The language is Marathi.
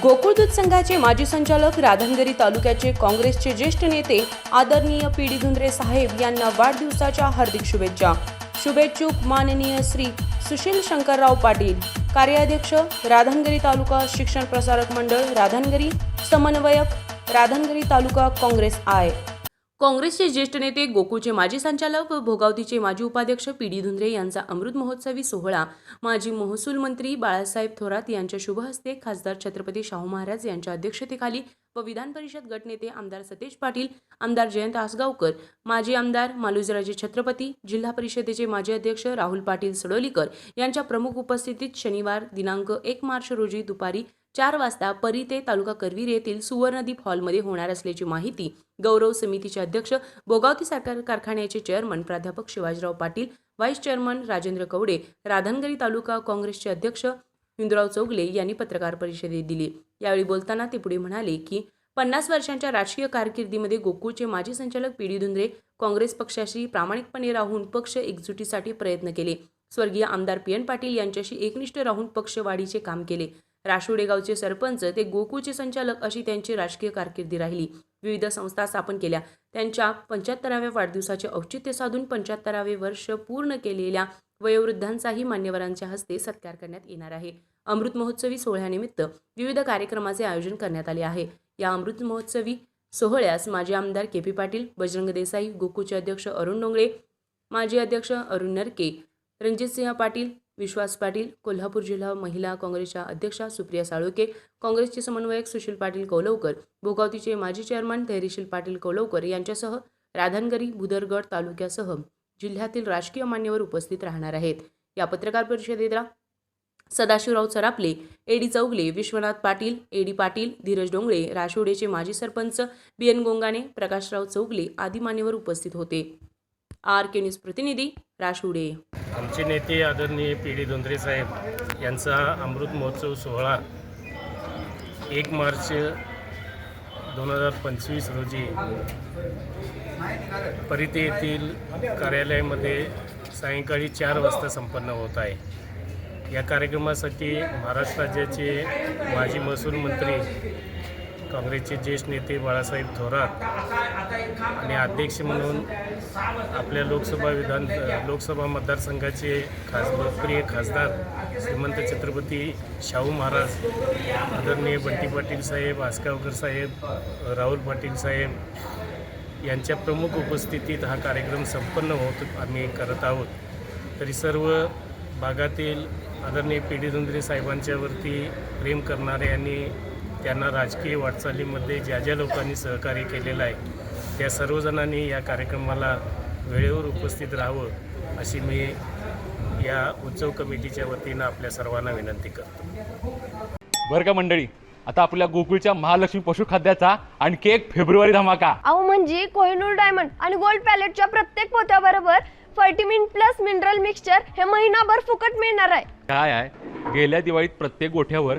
गोकुळ दूध संघाचे माजी संचालक राधनगरी तालुक्याचे काँग्रेसचे ज्येष्ठ नेते आदरणीय पी डी धुंद्रे साहेब यांना वाढदिवसाच्या हार्दिक शुभेच्छा. शुभेच्छुक माननीय श्री सुशील शंकरराव पाटील कार्याध्यक्ष राधनगरी तालुका शिक्षण प्रसारक मंडळ राधनगरी समन्वयक राधनगरी तालुका काँग्रेस आय. काँग्रेसचे ज्येष्ठ नेते गोकुळचे माजी संचालक व भोगावतीचे माजी उपाध्यक्ष पी डी धुंद्रे यांचा अमृत महोत्सवी सोहळा. माजी महसूल मंत्री बाळासाहेब थोरात यांच्या शुभ हस्ते खासदार छत्रपती शाहू महाराज यांच्या अध्यक्षतेखाली व विधान परिषद गटनेते आमदार सतेज पाटील आमदार जयंत आसगावकर माजी आमदार मालुजराजे छत्रपती जिल्हा परिषदेचे माजी अध्यक्ष राहुल पाटील सडोलीकर यांच्या प्रमुख उपस्थितीत शनिवार दिनांक एक मार्च रोजी दुपारी चार वाजता परिते तालुका करवीर येथील सुवर्णदीप हॉलमध्ये होणार असल्याची माहिती गौरव समितीचे अध्यक्ष बोगावती सरकार कारखान्याचे चेअरमन प्राध्यापक शिवाजीराव पाटील व्हाईस चेअरमन राजेंद्र कवडे राधनगरी तालुका काँग्रेसचे अध्यक्ष हिंदुराव चौगले यांनी पत्रकार परिषदेत दिली. यावेळी बोलताना ते पुढे म्हणाले की पन्नास वर्षांच्या राजकीय कारकिर्दीमध्ये गोकुळचे माजी संचालक पी डी धुंद्रे काँग्रेस पक्षाशी प्रामाणिकपणे राहून पक्ष एकजुटीसाठी प्रयत्न केले. स्वर्गीय आमदार पी एन पाटील यांच्याशी एकनिष्ठ राहून पक्षवाढीचे काम केले. राशोडे गावचे सरपंच ते गोकुळचे संचालक अशी त्यांची राजकीय कारकिर्दी राहिली. विविध संस्था स्थापन केल्या. त्यांच्या पंच्याहत्तराव्या वाढदिवसाचे औचित्य साधून पंच्याहत्तरावे वर्ष पूर्ण केलेल्या वयोवृद्धांचाही मान्यवरांच्या हस्ते सत्कार करण्यात येणार आहे. अमृत महोत्सवी सोहळ्यानिमित्त विविध कार्यक्रमाचे आयोजन करण्यात आले आहे. या अमृत महोत्सवी सोहळ्यास माजी आमदार के पी पाटील बजरंग देसाई गोकुळचे अध्यक्ष अरुण डोंगळे माजी अध्यक्ष अरुण नरके रणजितसिंह पाटील विश्वास पाटील कोल्हापूर जिल्हा महिला काँग्रेसच्या अध्यक्षा सुप्रिया साळुके काँग्रेसचे समन्वयक सुशील पाटील कौलवकर भोगावतीचे माजी चेअरमन धैर्यशील पाटील कौलवकर यांच्यासह राधानगरी भुदरगड तालुक्यासह जिल्ह्यातील राजकीय मान्यवर उपस्थित राहणार आहेत. या पत्रकार परिषदेला सदाशिवराव सरापले एडी चौगले विश्वनाथ पाटील एडी पाटील धीरज डोंगळे राशोडेचे माजी सरपंच बी एन गोंगाणे प्रकाशराव चौगले आदी मान्यवर उपस्थित होते. आर के न्यूज प्रतिनिधी राशुडे आमचे नेते आदरणीय पी डी धोंद्रे साहेब यांचा अमृत महोत्सव सोहळा एक मार्च दोन हजार पंचवीस रोजी परिते येथील कार्यालयामध्ये सायंकाळी चार वाजता संपन्न होत आहे. या कार्यक्रमासाठी महाराष्ट्र राज्याचे माजी महसूल मंत्री काँग्रेसचे ज्येष्ठ नेते बाळासाहेब थोरात आणि अध्यक्ष म्हणून आपल्या लोकसभा विधान लोकसभा मतदारसंघाचे खास लोकप्रिय खासदार श्रीमंत छत्रपती शाहू महाराज आदरणीय बंटी पाटील साहेब आसगावकर साहेब राहुल पाटील साहेब यांच्या प्रमुख उपस्थितीत हा कार्यक्रम संपन्न होत आम्ही करत आहोत. तरी सर्व भागातील आदरणीय पी डी धुंद्रे साहेबांच्यावरती प्रेम करणारे आणि त्यांना राजकीय वाटचालीमध्ये ज्या ज्या लोकांनी सहकार्य केलेलं आहे त्या सर्वजणांनी या कार्यक्रमाला वेळेवर उपस्थित राहावं अशी मी या उत्सव कमिटीच्या वतीनं आपल्या सर्वांना विनंती करतो. बरं का मंडळी आता आपल्या गोकुळच्या महालक्ष्मी पशुखाद्याचा आणखी एक फेब्रुवारी धमाका. अहो म्हणजे कोहिनूर डायमंड आणि गोल्ड पॅलेटच्या प्रत्येक पोत्याबरोबर फर्टिमिन प्लस मिनरल मिक्सचर हे महिनाभर फुकट मिळणार आहे. काय आहे? गेल्या दिवाळीत प्रत्येक गोठ्यावर